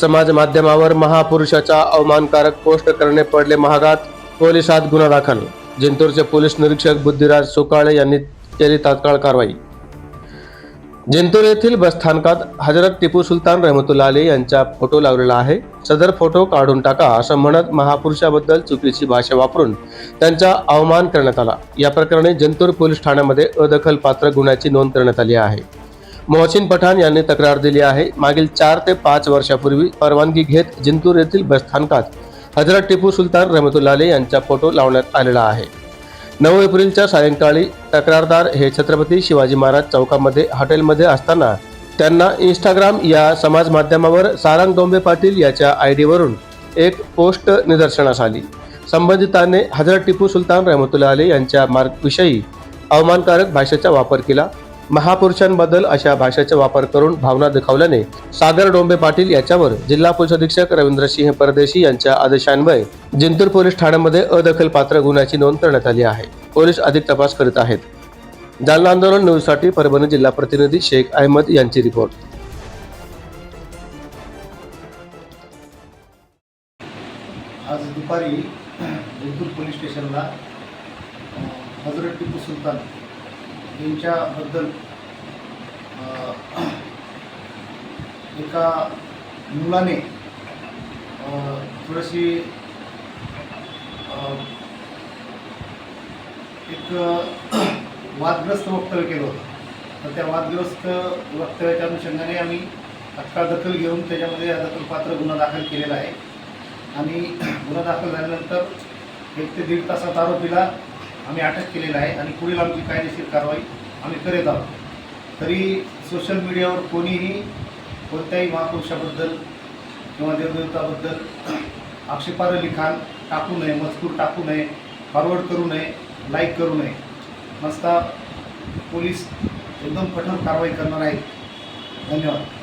समाज माध्यमावर महापुरुषाचा अवमानकारक पोस्ट करणे पडले महागात पोलिसात गुन्हा दाखल. जिंतूरचे पोलीस निरीक्षक बुद्धिराज सुकाळे यांनी केली तात्काळ कारवाई. जिंतूर येथील बसस्थानकात हजरत टिपू सुलतान रहमतुल्ला अली यांचा फोटो लावलेला आहे. सदर फोटो काढून टाका असं म्हणत महापुरुषाबद्दल चुकीची भाषा वापरून त्यांचा अवमान करण्यात आला. या प्रकरणी जिंतूर पोलीस ठाण्यामध्ये अदखल पात्र गुन्ह्याची नोंद करण्यात आली आहे. मोहसिन पठाण यांनी तक्रार दिली आहे. मागील चार ते पाच वर्षापूर्वी परवानगी घेत जिंतूर येथील बसस्थानकात हजरत टिपू सुलतान रहमतुल्ला यांचा फोटो लावण्यात आलेला आहे. नऊ एप्रिलच्या सायंकाळी तक्रारदार हे छत्रपती शिवाजी महाराज चौकामध्ये हॉटेलमध्ये असताना त्यांना इंस्टाग्राम या समाज माध्यमावर सारंग डोंबे पाटील याच्या आय डीवरून एक पोस्ट निदर्शनास आली. संबंधितांनी हजरत टिपू सुलतान रहमतुल्ला अली यांच्या मार्गविषयी अवमानकारक भाषेचा वापर केला. महापुरुषांबद्दल अशा भाषेचा वापर करून भावना दाखवल्याने सागर डोंबे पाटील याच्यावर जिल्हा पोलीस अधीक्षक रवींद्रसिंह परदेशी यांच्या आदेशान्वये जिंतूर पोलीस ठाण्यामध्ये अदखलपात्र गुन्ह्याची नोंद करण्यात आली आहे. पोलीस अधिक तपास करीत आहेत. जालना आंदोलन न्यूजसाठी परभणी जिल्हा प्रतिनिधी शेख अहमद यांची रिपोर्ट. आज दुपारी जिंतूर पोलीस स्टेशनला हजरत टिपू सुलतान यांच्याबद्दल एका मुलाने थोडीशी एक वादग्रस्त वक्तव्य केलं होतं. तर त्या वादग्रस्त वक्तव्याच्या अनुषंगाने आम्ही तत्काळ दखल घेऊन त्याच्यामध्ये दखलपात्र गुन्हा दाखल केलेला आहे. आणि गुन्हा दाखल झाल्यानंतर एक ते दीड तासात आरोपीला आम्ही अटक केलेला आहे आणि पुढील आमची कायदेशीर कारवाई आम्ही करीत आहोत. तरी सोशल मीडियावर कोणीही कोणत्याही महापुरुषाबद्दल किंवा देवदेवताबद्दल आक्षेपार्ह लिखाण टाकू नये मजकूर टाकू नये फॉरवर्ड करू नये लाईक करू नये. मस्त पोलीस एकदम कठोर कारवाई करणार आहेत. धन्यवाद.